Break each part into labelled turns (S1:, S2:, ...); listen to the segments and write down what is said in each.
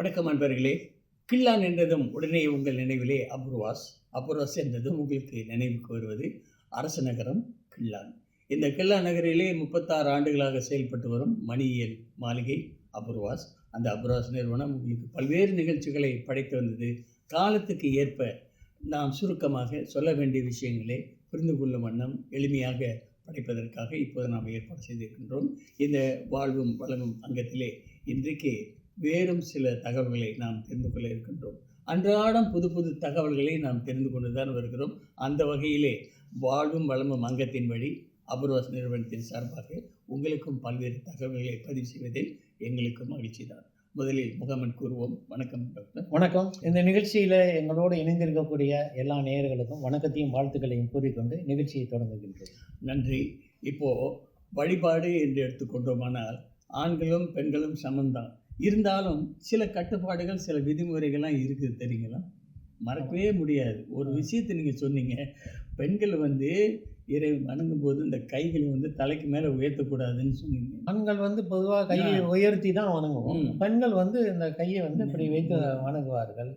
S1: வணக்கம் அன்பர்களே. கில்லான் என்றதும் உடனே உங்கள் நினைவிலே அபூர்வாஸ். அபூர்வாஸ் என்றதும் உங்களுக்கு நினைவுக்கு வருவது அரச நகரம் கில்லான் இந்த கில்லா நகரிலே முப்பத்தாறு ஆண்டுகளாக செயல்பட்டு வரும் மணியியல் மாளிகை அபூர்வாஸ். அந்த அபூர்வாஸ் நிறுவனம் உங்களுக்கு பல்வேறு நிகழ்ச்சிகளை படைத்து வந்தது. காலத்துக்கு ஏற்ப நாம் சுருக்கமாக சொல்ல வேண்டிய விஷயங்களை புரிந்து கொள்ளும் வண்ணம் எளிமையாக படைப்பதற்காக இப்போது நாம் ஏற்பாடு செய்திருக்கின்றோம். இந்த வாழ்வும் வளமும் அங்கத்திலே இன்றைக்கு வேறும் சில தகவல்களை நாம் தெரிந்து கொள்ள இருக்கின்றோம். அன்றாடம் புது புது தகவல்களை நாம் தெரிந்து கொண்டு தான் வருகிறோம். அந்த வகையிலே வாழ்வும் வளமும் அங்கத்தின் வழி அபூர்வாஸ் நிறுவனத்தின் சார்பாக உங்களுக்கும் பல்வேறு தகவல்களை பதிவு செய்வதில் எங்களுக்கும் மகிழ்ச்சி தான். முதலில் முகமன் கூறுவோம். வணக்கம் டாக்டர்.
S2: வணக்கம். இந்த நிகழ்ச்சியில் எங்களோடு இணைந்திருக்கக்கூடிய எல்லா நேயர்களுக்கும் வணக்கத்தையும் வாழ்த்துக்களையும் கூறிக்கொண்டு நிகழ்ச்சியை தொடங்குகின்றோம்.
S1: நன்றி. இப்போது வழிபாடு என்று எடுத்துக்கொண்டோமானால் ஆண்களும் பெண்களும் சமம்தான். இருந்தாலும் சில கட்டுப்பாடுகள் சில விதிமுறைகள்லாம் இருக்குது தெரியுங்களா? மறக்கவே முடியாது. ஒரு விஷயத்தை நீங்கள் சொன்னீங்க. பெண்கள் வந்து இறை வணங்கும் போது இந்த கைகளை வந்து தலைக்கு மேலே உயர்த்தக்கூடாதுன்னு சொன்னீங்க.
S2: ஆண்கள் வந்து பொதுவாக கையை உயர்த்தி தான் வணங்குவோம். பெண்கள் வந்து இந்த கையை வந்து இப்படி வைத்து வணங்குவார்கள்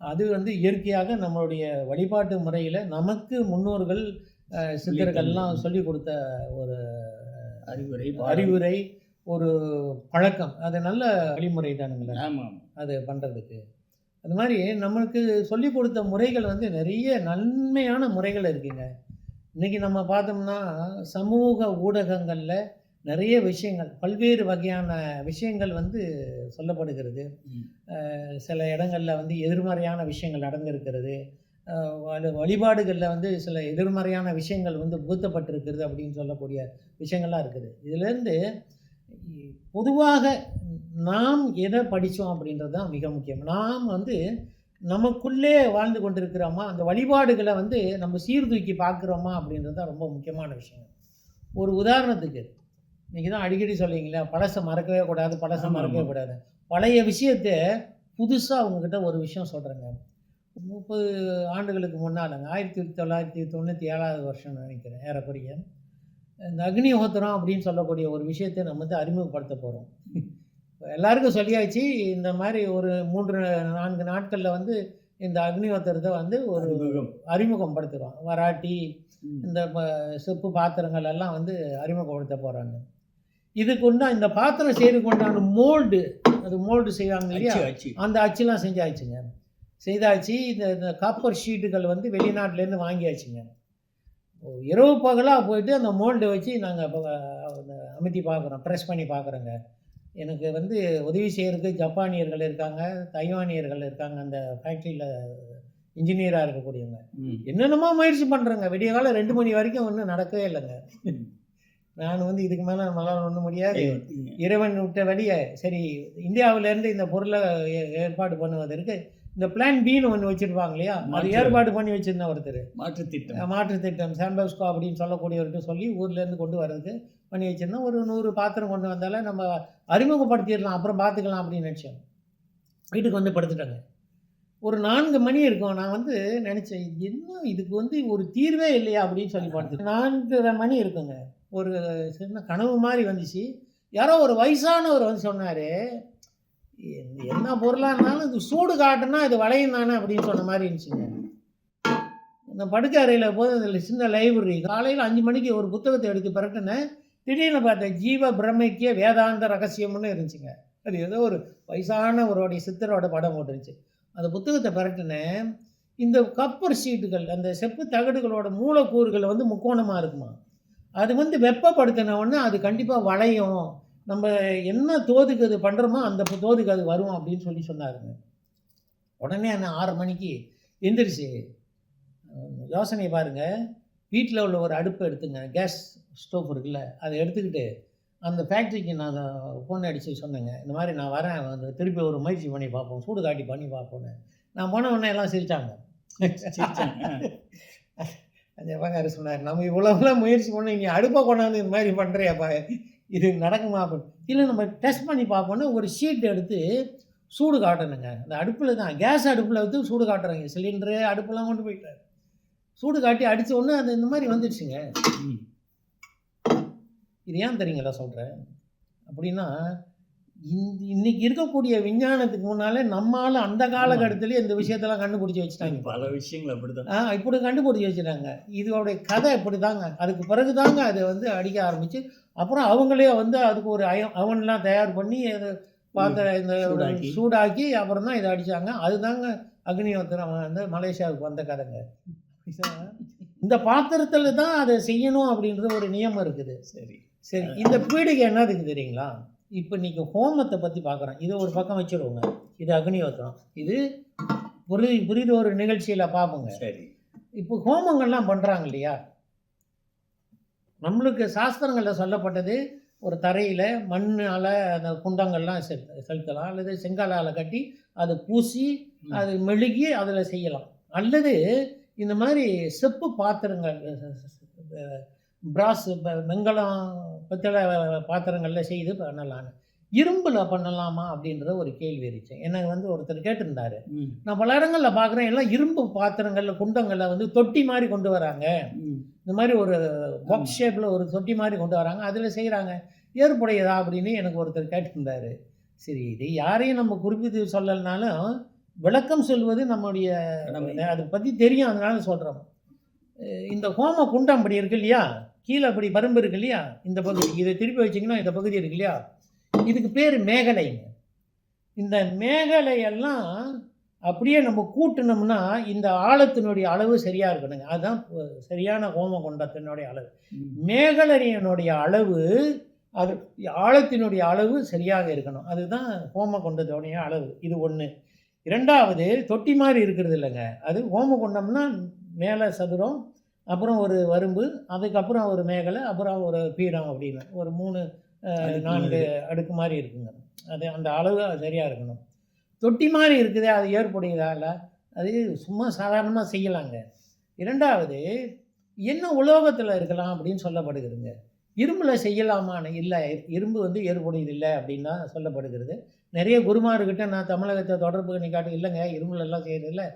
S2: அது வந்து இயற்கையாக நம்மளுடைய வழிபாட்டு முறையில் நமக்கு முன்னோர்கள் சித்தர்கள்லாம் சொல்லி கொடுத்த ஒரு
S1: அறிவுரை
S2: அறிவுரை. ஒரு பழக்கம். அது நல்ல வழிமுறை தானுங்களே.
S1: ஆமாம்.
S2: அது பண்ணுறதுக்கு அது மாதிரி நம்மளுக்கு சொல்லி கொடுத்த முறைகள் வந்து நிறைய நன்மையான முறைகள் இருக்குங்க. இன்றைக்கி நம்ம பார்த்தோம்னா சமூக ஊடகங்களில் நிறைய விஷயங்கள் பல்வேறு வகையான விஷயங்கள் வந்து சொல்லப்படுகிறது. சில இடங்களில் வந்து எதிர்மறையான விஷயங்கள் நடந்திருக்கிறது. வழிபாடுகளில் வந்து சில எதிர்மறையான விஷயங்கள் வந்து புகுத்தப்பட்டிருக்கிறது அப்படின்னு சொல்லக்கூடிய விஷயங்கள்லாம் இருக்குது. இதுலேருந்து பொதுவாக நாம் எதை படித்தோம் அப்படின்றது தான் மிக முக்கியம். நாம் வந்து நமக்குள்ளே வாழ்ந்து கொண்டிருக்கிறோமா அந்த வழிபாடுகளை வந்து நம்ம சீர்தூக்கி பார்க்குறோமா அப்படின்றது தான் ரொம்ப முக்கியமான விஷயம் ஒரு உதாரணத்துக்கு இன்றைக்கி தான் அடிக்கடி சொல்லுவீங்களா பழசை மறக்கவே கூடாது பழசை மறக்கவே. கூடாது. பழைய விஷயத்தை புதுசாக அவங்கக்கிட்ட ஒரு விஷயம் சொல்கிறேங்க முப்பது ஆண்டுகளுக்கு முன்னாலங்க ஆயிரத்தி தொள்ளாயிரத்தி தொண்ணூற்றி ஏழாவது வருஷம் நினைக்கிறேன் ஏறக்குறைய. இந்த அக்னிஹோத்திரம் அப்படின்னு சொல்லக்கூடிய ஒரு விஷயத்தை நம்ம வந்து அறிமுகப்படுத்த போகிறோம் எல்லாருக்கும் சொல்லியாச்சு இந்த மாதிரி ஒரு மூன்று நான்கு நாட்களில் வந்து இந்த அக்னிஹோத்திரத்தை வந்து ஒரு
S1: அறிமுகம்.
S2: படுத்துகிறோம் வராட்டி. இந்த செப்பு பாத்திரங்கள் எல்லாம் வந்து அறிமுகப்படுத்த போகிறாங்க இதுக்கு உண்டா இந்த பாத்திரம் செய்யறதுக்கு உண்டான மோல்டு அது மோல்டு செய்வாங்க இல்லையா? அந்த அச்சுலாம் செஞ்சாச்சுங்க. செய்தாச்சு இந்த காப்பர் ஷீட்டுகள் வந்து வெளிநாட்டிலேருந்து வாங்கியாச்சுங்க. இரவு பகலாக போயிட்டு அந்த மோல்டு வச்சு நாங்கள் அமுத்தி பார்க்குறோம் ப்ரெஸ் பண்ணி பார்க்குறோங்க எனக்கு வந்து உதவி செய்கிறதுக்கு ஜப்பானியர்கள் இருக்காங்க தைவானியர்கள் இருக்காங்க. அந்த ஃபேக்ட்ரியில் இன்ஜினியராக இருக்கக்கூடியவங்க. என்னென்னமோ முயற்சி பண்ணுறேங்க விடிய காலம் ரெண்டு மணி வரைக்கும் ஒன்றும் நடக்கவே இல்லைங்க. நான் வந்து இதுக்கு மேலே நம்மளால் ஒன்றும் முடியாது. இறைவன் விட்ட வழியை சரி இந்தியாவிலேருந்து இந்த பொருளை ஏற்பாடு பண்ணுவதற்கு இந்த பிளான் பின்னு ஒன்று வச்சுருப்பாங்க இல்லையா? அது. ஏற்பாடு பண்ணி வச்சிருந்த ஒருத்தர்.
S1: மாற்றுத் திட்டம்.
S2: மாற்று திட்டம் சாம்பஸ்கோ அப்படின்னு சொல்லக்கூடியவர்கிட்ட சொல்லி ஊர்லேருந்து கொண்டு வர்றதுக்கு பண்ணி வச்சிருந்தோம் ஒரு நூறு பாத்திரம் கொண்டு வந்தாலே நம்ம அறிமுகப்படுத்திடலாம் அப்புறம் பார்த்துக்கலாம் அப்படின்னு நினச்சோம் வீட்டுக்கு வந்து படுத்துட்டாங்க. ஒரு நான்கு மணி இருக்கும். நான் வந்து நினச்சேன் என்ன இதுக்கு வந்து ஒரு தீர்வே இல்லையா அப்படின்னு சொல்லி படுத்து நான்கரை மணி இருக்குங்க. ஒரு சின்ன கனவு மாதிரி வந்துச்சு. யாரோ ஒரு வயசானவர் வந்து சொன்னார் என்ன பொருளாக இருந்தாலும் இது சூடு காட்டுனா இது வளையும் தானே அப்படின்னு சொன்ன மாதிரி இருந்துச்சுங்க. இந்த படுக்கை அறையில் போது அதில் சின்ன லைப்ரரி காலையில் அஞ்சு மணிக்கு ஒரு புத்தகத்தை எடுத்து பிறகுனேன் திடீர்னு பார்த்தேன் ஜீவ பிரம்மைக்கிய வேதாந்த ரகசியம்னு இருந்துச்சுங்க. அது ஏதோ ஒரு வயசான ஒருவருடைய சித்தரோட படம் போட்டுருச்சு அந்த புத்தகத்தை பிறட்டினேன் இந்த கப்பர் ஷீட்டுகள் அந்த செப்பு தகடுகளோட மூலக்கூறுகள் வந்து முக்கோணமாக இருக்குமா? அது வந்து வெப்பப்படுத்தின உடனே அது கண்டிப்பாக வளையும். நம்ம என்ன தோதுக்கு அது பண்ணுறோமோ அந்த தோதுக்கு அது வரும் அப்படின்னு சொல்லி சொன்னாருங்க. உடனே என்ன ஆறு மணிக்கு எந்திரிச்சு அஹ், யோசனை பாருங்கள் வீட்டில் உள்ள ஒரு அடுப்பை எடுத்துங்க. கேஸ் ஸ்டோவ் இருக்குல்ல அதை எடுத்துக்கிட்டு அந்த ஃபேக்ட்ரிக்கு நான் ஃபோன் அடித்து சொன்னேங்க. இந்த மாதிரி நான் வரேன் வந்து திருப்பி ஒரு முயற்சி பண்ணி பார்ப்போம். சூடு காட்டி பண்ணி பார்ப்போன்னு நான் போன உடனே எல்லாம் சிரித்தாங்க. அந்த சொன்னார் நம்ம இவ்வளோலாம் முயற்சி பண்ணி நீ அடுப்பை கொண்டாந்து இந்த மாதிரி பண்ணுறியாப்பா இது நடக்குமா அப்படின்னு இல்லை நம்ம டெஸ்ட் பண்ணி பார்ப்போன்னு ஒரு ஷீட் எடுத்து சூடு காட்டணுங்க. அந்த அடுப்பில் தான் கேஸ் அடுப்பில் வந்து சூடு காட்டுறாங்க. சிலிண்டரு அடுப்பெல்லாம் கொண்டு போயிட்டார். சூடு காட்டி அடித்த உடனே அது இந்த மாதிரி வந்துடுச்சுங்க. இது ஏன் தெரியுங்களா சொல்கிறேன் அப்படின்னா இன்னைக்கு இருக்கக்கூடிய விஞ்ஞானத்துக்கு முன்னாலே நம்மால அந்த காலகட்டத்திலே இந்த விஷயத்தெல்லாம் கண்டுபிடிச்சி வச்சுட்டாங்க.
S1: பல விஷயங்கள் அப்படிதான்
S2: ஆ இப்படி கண்டுபிடிச்சி வச்சுட்டாங்க. இதோடைய கதை இப்படி தாங்க அதுக்கு பிறகு தாங்க அதை வந்து அடிக்க ஆரம்பிச்சு அப்புறம் அவங்களே வந்து அதுக்கு ஒரு அய அவன்லாம் தயார் பண்ணி அதை பாத்திர இந்த
S1: சூடாக்கி.
S2: சூடாக்கி அப்புறம் தான் இதை அடித்தாங்க அதுதாங்க அக்னிஹோத்திரம் வந்து மலேசியாவுக்கு வந்த கதைங்க. இந்த பாத்திரத்தில் தான் அதை செய்யணும் அப்படின்றது ஒரு நியமம் இருக்குது.
S1: சரி.
S2: சரி இந்த பீடிகை என்னதுக்கு தெரியுங்களா? இப்போ நீங்கள் ஹோமத்தை பற்றி பார்க்குறோம் இதை ஒரு பக்கம் வச்சுருவோங்க. இது அக்னிஹோத்திரம். இது புரிது புரிது ஒரு நிகழ்ச்சியில் பார்ப்போங்க
S1: சரி.
S2: இப்போ ஹோமங்கள்லாம் பண்ணுறாங்க இல்லையா? நம்மளுக்கு சாஸ்திரங்களில் சொல்லப்பட்டது ஒரு தரையில் மண்ணால் அந்த குண்டங்கள்லாம் செல் செலுத்தலாம். அல்லது செங்கலால் கட்டி அதை பூசி. அது மெழுகி அதில் செய்யலாம். அல்லது இந்த மாதிரி செப்பு பாத்திரங்கள் பிராஸ் வெங்கலம் பித்தளை பாத்திரங்களில் செய்து பண்ணலான்னு. இரும்பில் பண்ணலாமா அப்படின்ற ஒரு கேள்வி இருந்துச்சு. எனக்கு வந்து ஒருத்தர் கேட்டிருந்தாரு. நான் பல இடங்களில் பார்க்குறேன் எல்லாம் இரும்பு பாத்திரங்களில் குண்டங்களில் வந்து தொட்டி மாதிரி கொண்டு வராங்க. இந்த மாதிரி ஒரு பாக்ஸ் ஷேப்பில் ஒரு தொட்டி மாதிரி கொண்டு வராங்க. அதில் செய்கிறாங்க ஏற்புடையதா அப்படின்னு எனக்கு ஒருத்தர் கேட்டிருந்தாரு. சரி இது யாரையும் நம்ம குறிப்பிட்டு சொல்லலைனாலும் விளக்கம் சொல்வது நம்முடைய. அதை பற்றி தெரியும். அதனால சொல்கிறோம் இந்த ஹோம குண்டம் அப்படி இருக்கு இல்லையா? கீழே அப்படி பரும்பு இருக்கு இல்லையா? இந்த பகுதி. இதை திருப்பி வச்சிங்கன்னா இந்த பகுதி இருக்கு இல்லையா? இதுக்கு பேர் மேகலைங்க. இந்த மேகலையெல்லாம் அப்படியே நம்ம கூட்டினோம்னா இந்த ஆழத்தினுடைய அளவு சரியாக இருக்கணுங்க. அதுதான் சரியான ஹோம குண்டத்தினுடைய அளவு. மேகலரியனுடைய அளவு அது ஆழத்தினுடைய அளவு சரியாக இருக்கணும். அதுதான் ஹோம குண்டத்தோடைய அளவு. இது ஒன்று இரண்டாவது தொட்டி மாதிரி இருக்கிறது இல்லைங்க. அது ஹோம குண்டம்னா மேலே சதுரம் அப்புறம் ஒரு வரும்பு அதுக்கப்புறம் ஒரு மேகலை அப்புறம் ஒரு பீடம் அப்படின்னு. ஒரு மூணு நான்கு அடுக்கு மாதிரி இருக்குங்க. அது அந்த அளவு சரியாக இருக்கணும். தொட்டி மாதிரி இருக்குதே அது ஏற்புடையதா இல்லை? அது சும்மா சாதாரணமாக செய்யலாங்க. இரண்டாவது என்ன உலோகத்தில் இருக்கலாம் அப்படின்னு சொல்லப்படுகிறதுங்க. இரும்பில் செய்யலாமான்னு இல்லை இரும்பு வந்து ஏற்புடையது இல்லை அப்படின்னு தான் சொல்லப்படுகிறது. நிறைய குருமார்கிட்ட நான் தமிழகத்தை தொடர்பு பண்ணி காட்டு இல்லைங்க இரும்புல எல்லாம் செய்யறது இல்லை.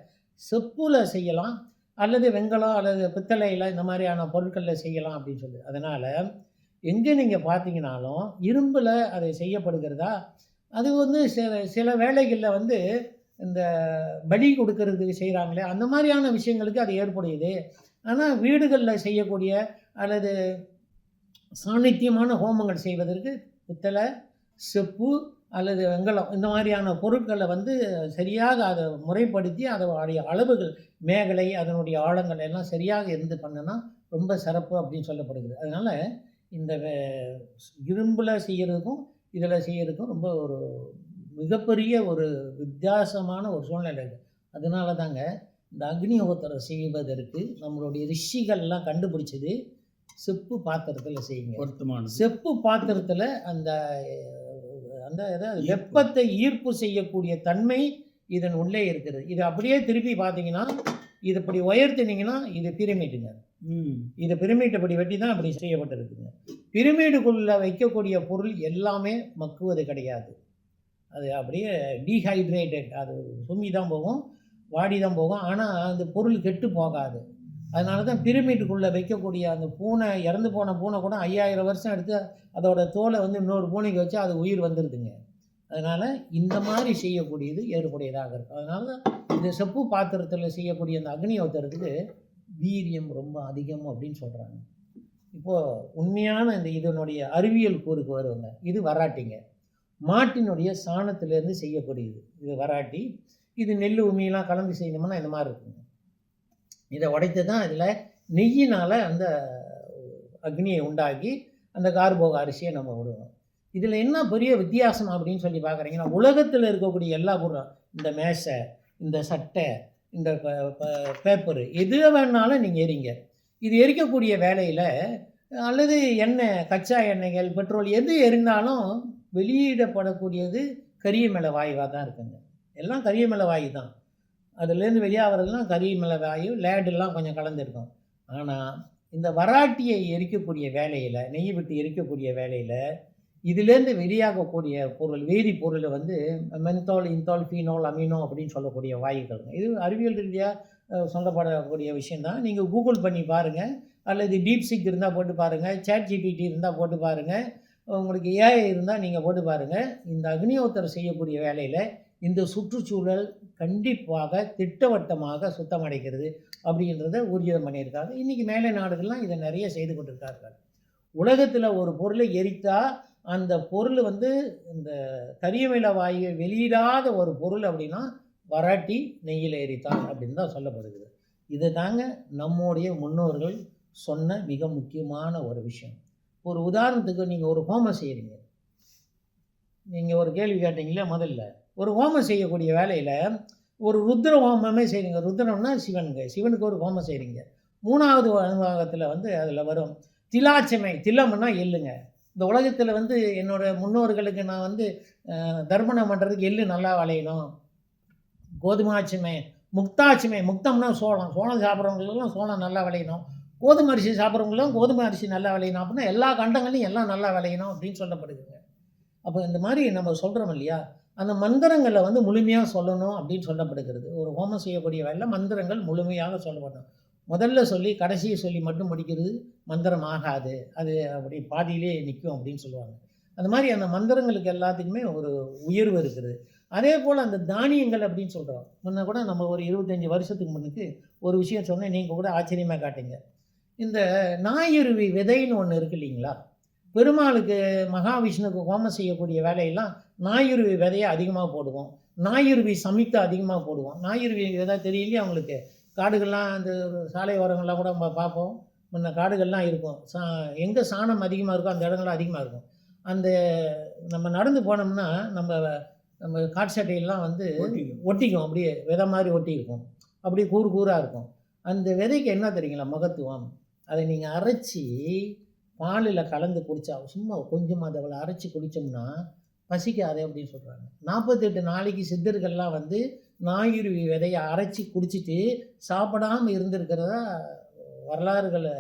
S2: செப்புல செய்யலாம் அல்லது வெங்கலம் அல்லது பித்தளையில் இந்த மாதிரியான பொருட்களில் செய்யலாம் அப்படின்னு சொல்லி அதனால் எங்கே நீங்கள் பார்த்தீங்கனாலும் இரும்பில் அதை செய்யப்படுகிறதா? அது வந்து சில சில வேலைகளில் வந்து இந்த பலி கொடுக்கறதுக்கு செய்கிறாங்களே அந்த மாதிரியான விஷயங்களுக்கு அது ஏற்புடையது. ஆனால் வீடுகளில் செய்யக்கூடிய அல்லது சாணித்தியமான ஹோமங்கள் செய்வதற்கு பித்தளை செப்பு அல்லது வெங்கலம் இந்த மாதிரியான பொருட்களை வந்து சரியாக அதை முறைப்படுத்தி அதனுடைய அளவுகள் மேகலை அதனுடைய ஆழங்கள் எல்லாம் சரியாக இருந்து பண்ணுனா ரொம்ப சிறப்பு அப்படின்னு சொல்லப்படுகிறது. அதனால் இந்த இரும்பில் செய்கிறதுக்கும் இதில் செய்கிறதுக்கும் ரொம்ப ஒரு மிகப்பெரிய ஒரு வித்தியாசமான ஒரு சூழ்நிலை இருக்குது அதனால தாங்க இந்த அக்னிஹோத்திரம் செய்வதற்கு நம்மளுடைய ரிஷிகள்லாம் கண்டுபிடிச்சது செப்பு பாத்திரத்தில் செய்யுங்க.
S1: பொருத்தமானது.
S2: செப்பு பாத்திரத்தில் அந்த அந்த
S1: ஈர்ப்பு.
S2: வெப்பத்தை ஈர்ப்பு செய்யக்கூடிய தன்மை இதன் உள்ளே இருக்கிறது. இது அப்படியே திருப்பி பார்த்தீங்கன்னா இது இப்படி உயர்த்தினீங்கன்னா இது பிரமிடுங்க
S1: ம்.
S2: இது பிரமிட் இப்படி வெட்டி தான் அப்படி செய்யப்பட்டிருக்குங்க. பிரமிடுக்குள்ளே வைக்கக்கூடிய பொருள் எல்லாமே மக்குவது கிடையாது. அது அப்படியே டீஹைட்ரேட்டட் அது சும்மி தான் போகும் வாடி தான் போகும். ஆனால் அந்த பொருள் கெட்டு போகாது. அதனால தான் பிரமிட்டுக்குள்ளே வைக்கக்கூடிய அந்த பூனை இறந்து போன பூனை கூட ஐயாயிரம் வருஷம் எடுத்து அதோட தோலை வந்து இன்னொரு பூனைக்கு வச்சு அது உயிர் வந்துடுதுங்க அதனால் இந்த மாதிரி செய்யக்கூடியது ஏற்புடையதாக இருக்கும். அதனால தான் இந்த செப்பு பாத்திரத்தில் செய்யக்கூடிய அந்த அக்னிஹோத்திரத்துக்கு வீரியம் ரொம்ப அதிகம் அப்படின்னு சொல்கிறாங்க இப்போது உண்மையான இந்த இதனுடைய அறிவியல் கூறுக்கு வருவாங்க. இது வராட்டிங்க. மாட்டினுடைய சாணத்திலேருந்து செய்யக்கூடியது. இது வராட்டி இது நெல் உமியெல்லாம் கலந்து செய்யணும்னா இந்த மாதிரி இருக்குங்க. இதை உடைத்து தான் இதில் நெய்யினால் அந்த அக்னியை உண்டாக்கி அந்த கார்போக அரிசியை நம்ம விடுவோம் இதில் என்ன பெரிய வித்தியாசம் அப்படின்னு சொல்லி பார்க்குறீங்கன்னா உலகத்தில் இருக்கக்கூடிய எல்லா பொருளும் இந்த மேசை இந்த சட்டை இந்த பேப்பரு எது வேணாலும் நீங்கள் எரிங்க இது எரிக்கக்கூடிய வேலையில் அல்லது எண்ணெய் கச்சா எண்ணெய்கள் பெட்ரோல் எது எரிந்தாலும் வெளியிடப்படக்கூடியது கரியமலை வாயுவாக தான் இருக்குங்க. எல்லாம் கரியமலை வாயு தான். அதுலேருந்து வெளியாகிறதுலாம் கரியமலை வாயு லேடெல்லாம் கொஞ்சம் கலந்துருக்கும் ஆனால் இந்த வராட்டியை எரிக்கக்கூடிய வேலையில் நெய் விட்டு எரிக்கக்கூடிய வேலையில் இதுலேருந்து வெளியாகக்கூடிய பொருள் வேதி வந்து மென்தால் இன்தால் ஃபீனோல் அமீனோ அப்படின்னு சொல்லக்கூடிய வாயுக்கள். இது அறிவியல் ரீதியாக சொல்லப்படக்கூடிய விஷயந்தான் நீங்கள் கூகுள் பண்ணி பாருங்கள் அல்லது டீப் சிக் இருந்தால் போட்டு பாருங்கள் சேட் ஜிபிடி இருந்தால் போட்டு பாருங்கள் உங்களுக்கு ஏஐ இருந்தால் நீங்கள் போட்டு பாருங்கள் இந்த அக்னியோத்தர் செய்யக்கூடிய வேலையில் இந்த சுற்றுச்சூழல் கண்டிப்பாக திட்டவட்டமாக சுத்தமடைக்கிறது அப்படின்றத ஊர்ஜிதம் பண்ணியிருக்காங்க. இன்றைக்கி மேலை நாடுகள்லாம் இதை நிறைய செய்து கொண்டிருக்கார்கள். உலகத்தில் ஒரு பொருளை எரித்தால் அந்த பொருள் வந்து இந்த கரியமில வாயு வெளியிடாத ஒரு பொருள் அப்படின்னா வராட்டி நெய்யில் எரித்தான் அப்படின்னு தான் சொல்லப்படுகிறது. இது தாங்க நம்முடைய முன்னோர்கள் சொன்ன மிக முக்கியமான ஒரு விஷயம். ஒரு உதாரணத்துக்கு நீங்கள் ஒரு ஹோமம் செய்கிறீங்க நீங்கள் ஒரு கேள்வி கேட்டீங்களே முதல்ல. ஒரு ஹோமம் செய்யக்கூடிய வேலையில் ஒரு ருத்ர ஹோமமே செய்கிறீங்க ருத்ரம்னா சிவனுங்க. சிவனுக்கு ஒரு ஹோமம் செய்கிறீங்க மூணாவது அனுபவத்தில் வந்து அதில் வரும். திலாச்சமை திலம்னா எள்ளுங்க. இந்த உலகத்தில் வந்து என்னோடய முன்னோர்களுக்கு நான் வந்து தர்மணம் தர்ப்பணம் பண்ணுறதுக்கு எள்ளு நல்லா விளையணும். கோதுமாச்சுமை முக்தாச்சுமே முக்தம்னா சோளம். சோளம் சாப்பிட்றவங்களுக்கெல்லாம் சோளம் நல்லா விளையணும். கோதுமை அரிசி சாப்பிட்றவங்களும் கோதுமை அரிசி நல்லா விளையணும். அப்படின்னா எல்லா கண்டங்களையும் எல்லாம் நல்லா விளையணும் அப்படின்னு சொல்லப்படுதுங்க. அப்போ இந்த மாதிரி நம்ம சொல்கிறோம் இல்லையா? அந்த மந்திரங்களை வந்து முழுமையாக சொல்லணும் அப்படின்னு சொல்லப்படுகிறது. ஒரு ஹோமம் செய்யக்கூடிய வேலையில் மந்திரங்கள் முழுமையாக சொல்லப்படணும். முதல்ல சொல்லி கடைசியை சொல்லி மட்டும் முடிக்கிறது மந்திரம் ஆகாது. அது அப்படி பாதியிலே நிற்கும் அப்படின்னு சொல்லுவாங்க. அந்த மாதிரி அந்த மந்திரங்களுக்கு எல்லாத்துக்குமே ஒரு உயர்வு இருக்குது. அதே போல் அந்த தானியங்கள் அப்படின்னு சொல்கிறோம் முன்ன கூட நம்ம ஒரு இருபத்தஞ்சி வருஷத்துக்கு முன்னுக்கு ஒரு விஷயம் சொன்னால் நீங்கள் கூட ஆச்சரியமாக காட்டுங்க. இந்த நாயுருவி விதைன்னு ஒன்று இருக்கு இல்லைங்களா? பெருமாளுக்கு மகாவிஷ்ணுக்கு ஹோமம் செய்யக்கூடிய வேலையெல்லாம் நாயுருவி விதையை அதிகமாக போடுவோம். நாயுருவி சமித்தை அதிகமாக போடுவோம். நாயுருவி விதை தெரியலையே அவங்களுக்கு காடுகள்லாம் அந்த சாலை ஓரங்கள்லாம் கூட நம்ம பார்ப்போம். முன்ன காடுகள்லாம் இருக்கும். சா எங்கே சாணம் அதிகமாக இருக்கோ அந்த இடங்கள்லாம் அதிகமாக இருக்கும். அந்த நம்ம நடந்து போனோம்னா நம்ம நம்ம காட்டு சட்டையெல்லாம் வந்து
S1: ஒட்டிக்கும்.
S2: அப்படியே விதை மாதிரி ஒட்டி இருக்கும் அப்படியே கூறு கூறாக இருக்கும். அந்த விதைக்கு என்ன தெரியுங்களா? மகத்துவம். அதை நீங்கள் அரைச்சி பாலில் கலந்து குடிச்சா சும்மா கொஞ்சமாக அதை அரைச்சி குடித்தோம்னா பசிக்காது அப்படின்னு சொல்கிறாங்க நாற்பத்தெட்டு நாளைக்கு சித்தர்கள்லாம் வந்து நாயுருவி விதையை அரைச்சி குடிச்சிட்டு சாப்பிடாமல் இருந்திருக்கிறதா வரலாறுகளை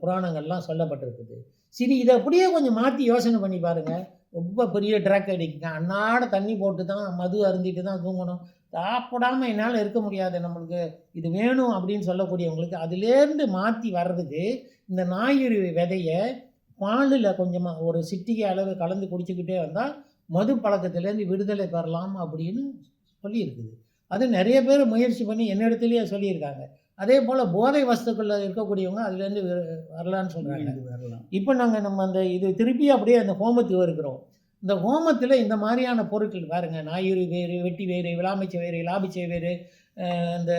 S2: புராணங்கள்லாம் சொல்லப்பட்டிருக்குது. சரி இதை அப்படியே கொஞ்சம் மாற்றி யோசனை பண்ணி பாருங்கள் ரொம்ப பெரிய ட்ரக் அடிக்குங்க. அன்னாட தண்ணி போட்டு தான் மது அருந்திட்டு தான் தூங்கணும். சாப்பிடாம என்னால் இருக்க முடியாது நம்மளுக்கு. இது வேணும் அப்படின்னு சொல்லக்கூடியவங்களுக்கு அதுலேருந்து மாற்றி வர்றதுக்கு இந்த நாயுருவி விதையை பாலில் கொஞ்சமாக ஒரு சிட்டிகை அளவு கலந்து குடிச்சுக்கிட்டே வந்தால் மது பழக்கத்துலேருந்து விடுதலை பெறலாம் அப்படின்னு சொல்லியிருக்குது. அது நிறைய பேர் முயற்சி பண்ணி என்னிடத்துலையே சொல்லியிருக்காங்க. அதே போல் போதை வஸ்துக்களில் இருக்கக்கூடியவங்க அதுலேருந்து வரலான்னு சொல்கிறாங்க
S1: வரலாம்.
S2: இப்போ நாங்கள் நம்ம அந்த இது திருப்பி அப்படியே அந்த ஹோமத்துக்கு வருகிறோம். இந்த ஹோமத்தில் இந்த மாதிரியான பொருட்கள் பாருங்க. நாயுரு வேறு வெட்டி வேறு விளாமிச்சை வேறு லாபிச்சை வேறு இந்த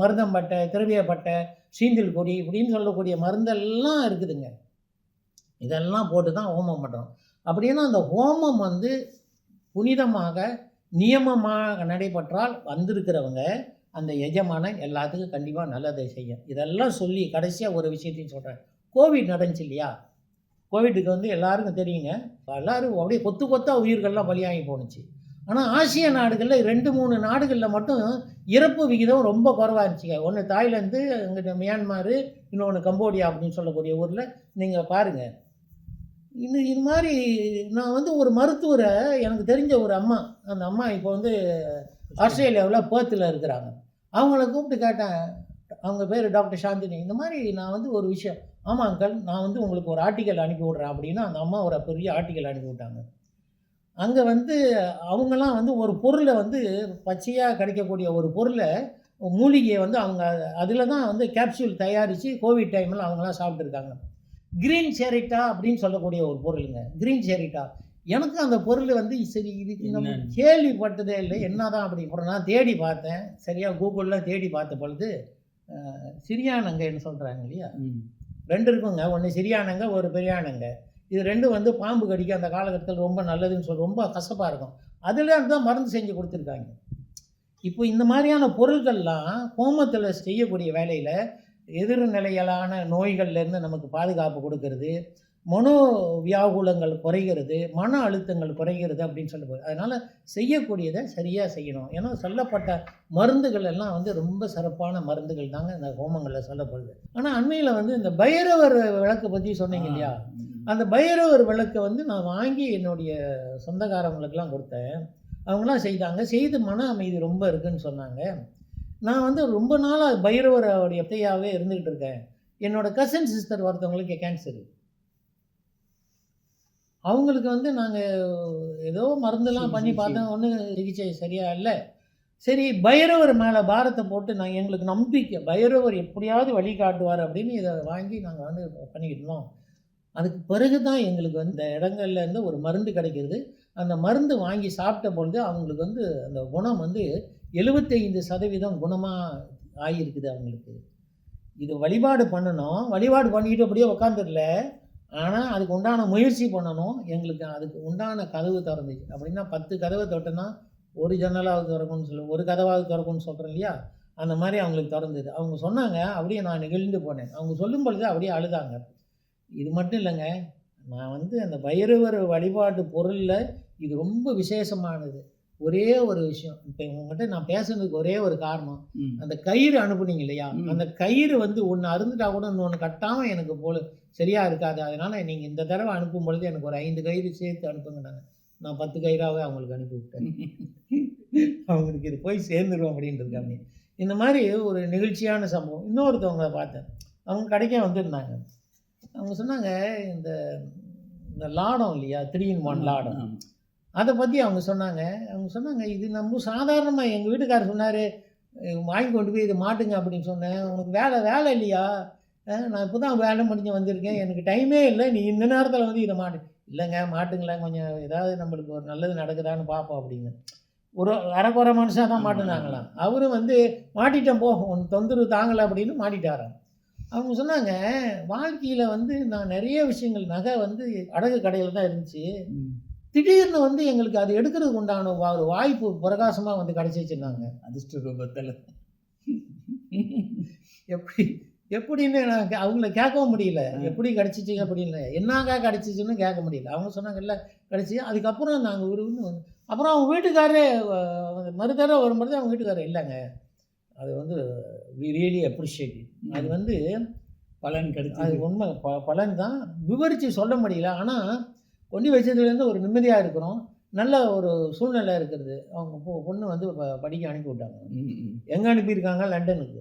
S2: மருதம்பட்டை திரவியப்பட்டை சீந்தில் கொடி இப்படின்னு சொல்லக்கூடிய மருந்தெல்லாம் இருக்குதுங்க. இதெல்லாம் போட்டு தான் ஹோமம் பண்ணுறோம் அப்படின்னா அந்த ஹோமம் வந்து புனிதமாக நியமமாக நடைபெற்றால் வந்திருக்கிறவங்க அந்த எஜமானன் எல்லாத்துக்கும் கண்டிப்பாக நல்லதை செய்யும். இதெல்லாம் சொல்லி கடைசியாக ஒரு விஷயத்தையும் சொல்கிறேன் கோவிட் நடந்துச்சு இல்லையா? கோவிட்டுக்கு வந்து எல்லாருக்கும் தெரியுங்க. எல்லாரும் அப்படியே கொத்து கொத்தாக உயிர்கள்லாம் பலியாகி போணுச்சு. ஆனால் ஆசிய நாடுகளில் ரெண்டு மூணு நாடுகளில் மட்டும் இறப்பு விகிதம் ரொம்ப குறவாக இருந்துச்சுங்க. ஒன்று தாய்லாந்து இங்கிட்ட மியான்மார் இன்னொன்று கம்போடியா அப்படின்னு சொல்லக்கூடிய ஊரில் நீங்கள் பாருங்கள் இது இது மாதிரி நான் வந்து ஒரு மருத்துவரை எனக்கு தெரிஞ்ச ஒரு அம்மா அந்த அம்மா இப்போ வந்து ஆஸ்திரேலியாவில் பேர்த்தில் இருக்கிறாங்க. அவங்கள கூப்பிட்டு கேட்டேன். அவங்க பேர் டாக்டர் சாந்தினி. இந்த மாதிரி நான் வந்து ஒரு விஷயம் ஆமாம் அங்கல் நான் வந்து உங்களுக்கு ஒரு ஆர்டிக்கல் அனுப்பி விட்றேன் அப்படின்னா அந்த அம்மா ஒரு பெரிய ஆர்டிக்கல் அனுப்பி விட்டாங்க. அங்கே வந்து அவங்கெல்லாம் வந்து ஒரு பொருளை வந்து பச்சையாக கிடைக்கக்கூடிய ஒரு பொருளை மூலிகையை வந்து அவங்க அதில் தான் வந்து கேப்சூல் தயாரித்து கோவிட் டைமில் அவங்களாம் சாப்பிட்ருக்காங்க கிரீன் சேரிட்டா அப்படின்னு சொல்லக்கூடிய ஒரு பொருளுங்க கிரீன் சேரிட்டா எனக்கு அந்த பொருள் வந்து சரி இதுக்கு நம்ம? கேள்விப்பட்டதே இல்லை. என்னதான் அப்படி அப்புறம் நான் தேடி பார்த்தேன். சரியாக கூகுளில் தேடி பார்த்த பொழுது அஹ், சிறியானங்கன்னு சொல்கிறாங்க இல்லையா. ரெண்டு இருக்குங்க. ஒன்று சிறியானங்க ஒரு பெரியானங்க. இது ரெண்டும் வந்து பாம்பு கடிக்க அந்த காலகட்டத்தில் ரொம்ப நல்லதுன்னு சொல்லி ரொம்ப கசப்பாக இருக்கும். அதில் தான் மருந்து செஞ்சு கொடுத்துருக்காங்க. இப்போ இந்த மாதிரியான பொருட்கள்லாம் ஹோமத்தில் செய்யக்கூடிய வேலையில் எதிர்நிலைகளான நோய்கள்லேருந்து நமக்கு பாதுகாப்பு கொடுக்கறது மனோ வியாகுலங்கள் குறைகிறது மன அழுத்தங்கள் குறைகிறது அப்படின்னு சொல்லப்படுது அதனால் செய்யக்கூடியதை சரியாக செய்யணும். ஏன்னா சொல்லப்பட்ட மருந்துகள் எல்லாம் வந்து ரொம்ப சிறப்பான மருந்துகள் தாங்க இந்த ஹோமங்களில் சொல்லப்படுது. ஆனால் அண்மையில் வந்து இந்த பைரவர் விளக்கு பற்றி சொன்னீங்க இல்லையா. அந்த பைரவர் விளக்கை வந்து நான் வாங்கி என்னுடைய சொந்தக்காரங்களுக்கெல்லாம் கொடுத்தேன். அவங்களாம் செய்தாங்க. செய்து மன அமைதி ரொம்ப இருக்குன்னு சொன்னாங்க. நான் வந்து ரொம்ப நாளாக பைரவருடைய எத்தையாகவே இருந்துக்கிட்டு இருக்கேன். என்னோட கசின் சிஸ்டர் ஒருத்தவங்களுக்கு கேன்சர் அவங்களுக்கு வந்து நாங்கள் ஏதோ மருந்தெல்லாம் பண்ணி பார்த்தோம். ஒன்றும் சிகிச்சை சரியா இல்லை. சரி பைரவர் மேலே பாரத்தை போட்டு நாங்கள் எங்களுக்கு நம்பிக்கை பைரவர் எப்படியாவது வழி காட்டுவார் அப்படின்னு இதை வாங்கி நாங்கள் வந்து பண்ணிக்கிட்டு இருந்தோம் அதுக்கு பிறகு தான் எங்களுக்கு வந்து இந்த இடங்கள்ல இருந்து ஒரு மருந்து கிடைக்கிறது அந்த மருந்து வாங்கி சாப்பிட்ட பொழுது அவங்களுக்கு வந்து அந்த குணம் வந்து எழுபத்தைந்து சதவீதம் குணமாக ஆகியிருக்குது அவங்களுக்கு. இது வழிபாடு பண்ணணும். வழிபாடு பண்ணிக்கிட்டு அப்படியே உக்காந்துடல. ஆனால் அதுக்கு உண்டான முயற்சி பண்ணணும். எங்களுக்கு அதுக்கு உண்டான கதவு திறந்துச்சு. அப்படின்னா பத்து கதவை தொட்டோன்னா ஒரு ஜன்னலாவது திறக்கும்னு சொல்லு ஒரு கதவாவது திறக்கும்னு சொல்கிறேன் இல்லையா? அந்த மாதிரி அவங்களுக்கு திறந்தது. அவங்க சொன்னாங்க அப்படியே நான் நெகிழ்ந்து போனேன். அவங்க சொல்லும் பொழுது அப்படியே அழுதாங்க. இது மட்டும் இல்லைங்க. நான் வந்து அந்த பைரவர் வழிபாட்டு பொருளில் இது ரொம்ப விசேஷமானது. ஒரே ஒரு விஷயம். இப்போ உங்ககிட்ட நான் பேசுனதுக்கு ஒரே ஒரு காரணம். அந்த கயிறு அனுப்புனீங்க இல்லையா. அந்த கயிறு வந்து ஒன்று அருந்துட்டா கூட இன்னொன்று கட்டாமல் எனக்கு போல சரியாக இருக்காது. அதனால் நீங்கள் இந்த தடவை அனுப்பும் பொழுது எனக்கு ஒரு ஐந்து கயிறு சேர்த்து அனுப்புங்க நாங்கள் நான் பத்து கயிறாவே அவங்களுக்கு அனுப்பி விட்டேன். அவங்களுக்கு இது போய் சேர்ந்துடும் அப்படின்றது அப்படி இந்த மாதிரி ஒரு நிகழ்ச்சியான சம்பவம். இன்னொருத்தவங்க பார்த்தேன். அவங்க கடைக்கே வந்திருந்தாங்க. அவங்க சொன்னாங்க இந்த இந்த லாடம் இல்லையா? த்ரீ இன் ஒன் லாடம். அதை பற்றி அவங்க சொன்னாங்க. அவங்க சொன்னாங்க இது நம்ம சாதாரணமாக எங்கள் வீட்டுக்காரர் சொன்னார் வாங்கி கொண்டு போய் இது மாட்டுங்க அப்படின்னு சொன்னேன். உனக்கு வேலை வேலை இல்லையா? நான் இப்போ தான் வேலை முடிஞ்சு வந்திருக்கேன். எனக்கு டைமே இல்லை. நீ இந்த நேரத்தில் வந்து இதை மாட்டு. இல்லைங்க மாட்டுங்களேன். கொஞ்சம் ஏதாவது நம்மளுக்கு ஒரு நல்லது நடக்குதான்னு பார்ப்போம் அப்படின்னு. ஒரு அரைக்குறை மனுஷாக தான் மாட்டினாங்களாம். அவரும் வந்து மாட்டிட்டேன் போ. உன் தொந்தரவு தாங்கலை அப்படின்னு மாட்டிட்டாராம். அவங்க சொன்னாங்க வாழ்க்கையில் வந்து நான் நிறைய விஷயங்கள் நகை வந்து அடகு கடையில் தான் இருந்துச்சு. திடீர்னு வந்து எங்களுக்கு அது எடுக்கிறதுக்கு உண்டான ஒரு வாய்ப்பு பிரகாசமாக வந்து கிடச்சிச்சுன்னாங்க
S1: அதிர்ஷ்ட ரூபத்தில்
S2: எப்படி எப்படின்னு நான் அவங்கள கேட்கவும் முடியல. எப்படி கிடச்சிச்சு அப்படின்னு. என்னங்க கிடச்சிச்சுன்னு கேட்க முடியல. அவங்க சொன்னாங்கல்ல கிடச்சி அதுக்கப்புறம் நாங்கள் வந்து அப்புறம் அவங்க வீட்டுக்காரரே அஹ், மறுதடவை வரும்பொழுது அவங்க வீட்டுக்காரர் இல்லைங்க. அது வந்து வி ரியலி அப்ரிஷியேட் அது வந்து
S1: பலன்
S2: அது
S1: கிடைச்சது
S2: உண்மை. ப பலன் தான். விவரித்து சொல்ல முடியல. ஆனால் கொண்டு வச்சதுலேருந்து ஒரு நிம்மதியாக இருக்கிறோம். நல்ல ஒரு சூழ்நிலை இருக்கிறது. அவங்க பொ பொண்ணு வந்து ப- படிக்க அனுப்பி விட்டாங்க. எங்கே அனுப்பியிருக்காங்க? லண்டனுக்கு.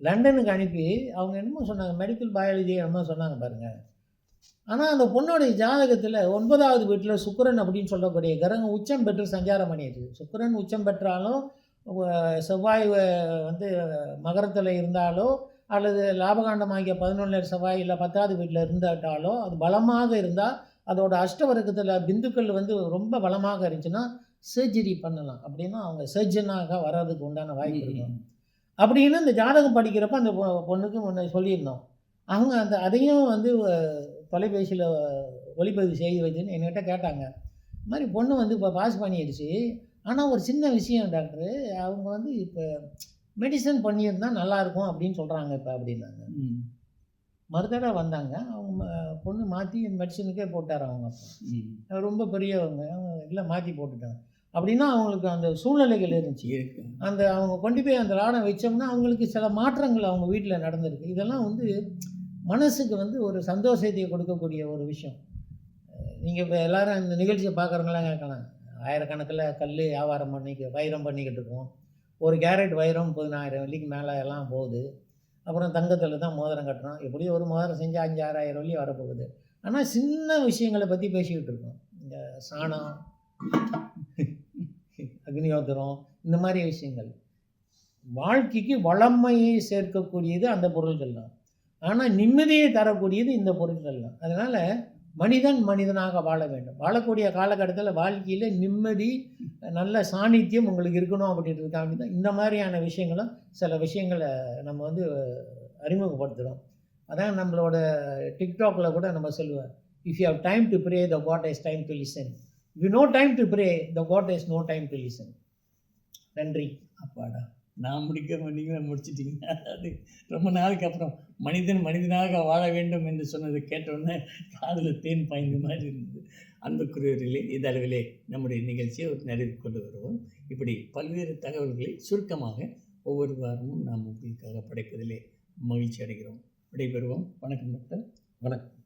S2: லண்டனுக்கு அனுப்பி அவங்க என்னமோ சொன்னாங்க மெடிக்கல் பயாலஜி என்னமோ சொன்னாங்க பாருங்கள் ஆனால் அந்த பொண்ணோடைய ஜாதகத்தில் ஒன்பதாவது வீட்டில் சுக்கிரன் அப்படின்னு சொல்லக்கூடிய கிரகம் உச்சம் பெற்று சஞ்சாரம் பண்ணிடுது சுக்கிரன் உச்சம் பெற்றாலும் செவ்வாய் வந்து மகரத்தில் இருந்தாலோ அல்லது லாபகாண்டமாகிய பதினொன்று செவ்வாய் இல்லை பத்தாவது வீட்டில் இருந்தாட்டாலோ அது பலமாக இருந்தால் அதோட அஷ்டவர்க்கத்தில் பிந்துக்கள் வந்து ரொம்ப பலமாக இருந்துச்சுன்னா சர்ஜரி பண்ணலாம். அப்படின்னா அவங்க சர்ஜனாக வர்றதுக்கு உண்டான வாய்ப்பு இருக்கும். அப்படின்னு இந்த ஜாதகம் படிக்கிறப்ப அந்த பொ- பொண்ணுக்கு முன்ன சொல்லியிருந்தோம். அவங்க அந்த அதையும் வந்து தொலைபேசியில் ஒளிப்பதிவு செய்து வச்சுன்னு என்கிட்ட கேட்டாங்க. இந்த மாதிரி பொண்ணு வந்து இப்போ பாஸ் பண்ணிடுச்சு. ஆனால் ஒரு சின்ன விஷயம் டாக்டரு அவங்க வந்து இப்போ மெடிசன் பண்ணியிருந்தா நல்லாயிருக்கும் அப்படின்னு சொல்கிறாங்க இப்போ அப்படின்னாங்க. மறுதடவை வந்தாங்க. அவங்க பொண்ணு மாற்றி மெடிசனுக்கே போட்டார் அவங்க. ரொம்ப பெரியவங்க. இல்லை மாற்றி போட்டுட்டாங்க. அப்படின்னா அவங்களுக்கு அந்த சூழ்நிலைகள் இருந்துச்சு.
S1: இருக்கு.
S2: அந்த அவங்க கொண்டு போய் அந்த லாடம் வச்சோம்னா அவங்களுக்கு சில மாற்றங்கள் அவங்க வீட்டில் நடந்திருக்கு. இதெல்லாம் வந்து மனசுக்கு வந்து ஒரு சந்தோஷத்தை கொடுக்கக்கூடிய ஒரு விஷயம். நீங்கள் இப்போ எல்லாரும் இந்த நிகழ்ச்சியை பார்க்குறவங்களாம் கேட்கலாம். ஆயிரக்கணக்கில் கல் வியாபாரம் பண்ணிக்க வைரம் பண்ணிக்கிட்டு இருக்கோம். ஒரு கேரட் வைரம் முப்பதினாயிரம் வெள்ளிக்கு மேலே எல்லாம் போகுது. அப்புறம் தங்கத்தில் தான் மோதிரம் கட்டுறோம். எப்படியும் ஒரு மோதிரம் செஞ்சு அஞ்சு ஆறாயிரம் வழி வரப்போகுது. ஆனால் சின்ன விஷயங்களை பற்றி பேசிக்கிட்டு இருக்கோம். இந்த சாணம் அக்னியோத்திரம் இந்த மாதிரி விஷயங்கள். வாழ்க்கைக்கு வளமையை சேர்க்கக்கூடியது அந்த பொருள்கள் தான் ஆனால் நிம்மதியை தரக்கூடியது இந்த பொருட்கள் தான் அதனால் மனிதன் மனிதனாக வாழ வேண்டும். வாழக்கூடிய காலகட்டத்தில் வாழ்க்கையில் நிம்மதி நல்ல சாநித்தியம் உங்களுக்கு இருக்கணும் அப்படின்றதுக்காண்டி தான் இந்த மாதிரியான விஷயங்களும் சில விஷயங்களை நம்ம வந்து அறிமுகப்படுத்துகிறோம் அதான் நம்மளோட டிக்டாக்ல கூட நம்ம சொல்லுவேன் if you have time to pray the God is time to listen you no time to pray the God is no time to listen நன்றி.
S1: அப்பாடா. நான் முடிக்க நீங்களும் முடிச்சிட்டிங்க அது ரொம்ப நாளுக்கு அப்புறம் மனிதன் மனிதனாக வாழ வேண்டும் என்று சொன்னதை கேட்டவுடனே காதில் தேன் பாய்ந்த மாதிரி இருந்தது. அன்புக்குரியவர்களே இதளவிலே நம்முடைய நிகழ்ச்சியை ஒரு நிறைவு கொண்டு வருவோம். இப்படி பல்வேறு தகவல்களை சுருக்கமாக ஒவ்வொரு வாரமும் நாம் உங்களுக்காக படைப்பதிலே மகிழ்ச்சி அடைகிறோம். விடைபெறுவோம். வணக்கம் டாக்டர்.
S2: வணக்கம்.